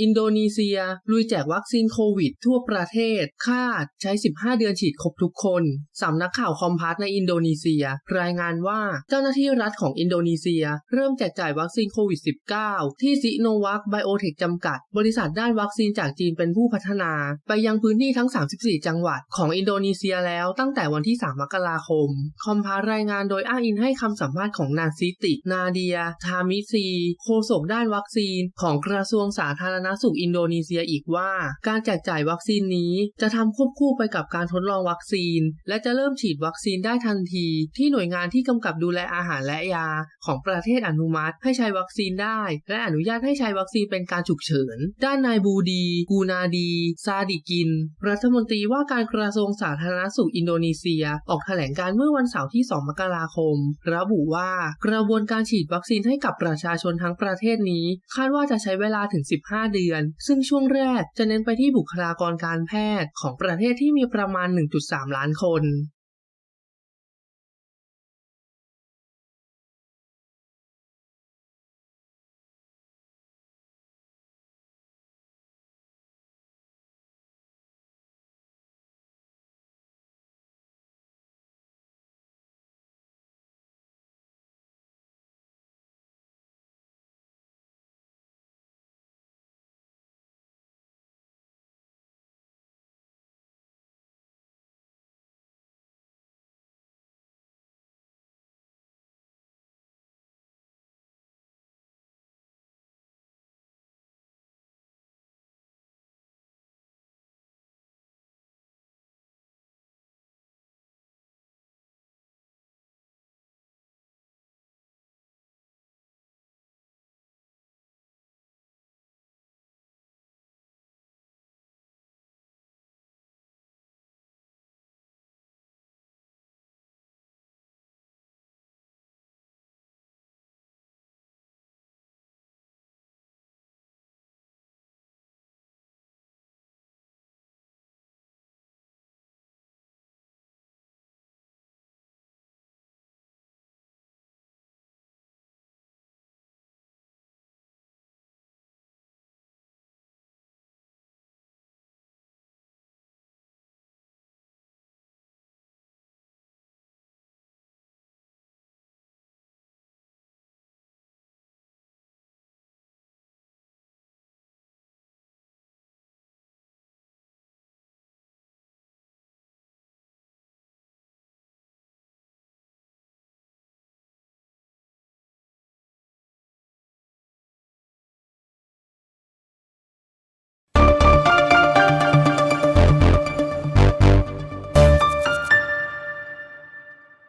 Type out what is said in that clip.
อินโดนีเซีย ลุยแจกวัคซีนโควิด ทั่วประเทศ คาดใช้ 15 เดือนฉีดครบทุกคนสำนักข่าวคอมพาสในอินโดนีเซีย รายงานว่าเจ้าหน้าที่รัฐของอินโดนีเซีย เริ่มแจกจ่ายวัคซีนโควิด -19 ที่ซิโนวัคไบโอเทคจำกัด บริษัทด้านวัคซีนจากจีนเป็นผู้พัฒนา ไปยังพื้นที่ทั้ง 34 จังหวัดของอินโดนีเซียแล้วตั้งแต่วันที่ 3 มกราคม คอมพาสรายงานโดยอ้างอิงให้คำสัมภาษณ์ของนางซิติ นาเดีย ทามิซี โฆษกด้านวัคซีน ของกระทรวงสาธารณสุขอินโดนีเซียอีกว่า การแจกจ่ายวัคซีนนี้จะทำควบคู่ไปกับการทดลองวัคซีน และจะเริ่มฉีดวัคซีนได้ทันที ที่หน่วยงานที่กำกับดูแลอาหารและยา ของประเทศอนุมัติ ให้ใช้วัคซีนได้ และอนุญาตให้ใช้วัคซีนเป็นการฉุกเฉิน ด้านนายบูดี กูนาดี ซาดิกิน รัฐมนตรีว่าการกระทรวงสาธารณสุขอินโดนีเซีย ออกแถลงการเมื่อวันเสาร์ที่ 2 มกราคม ระบุว่ากระบวนการฉีดวัคซีนให้กับประชาชนทั้งประเทศนี้ คาดว่าจะใช้เวลาถึง 15 เดือนน ซึ่งช่วงแรกจะเน้นไปที่บุคลากรการแพทย์ของประเทศที่มีประมาณ 1.3 ล้านคน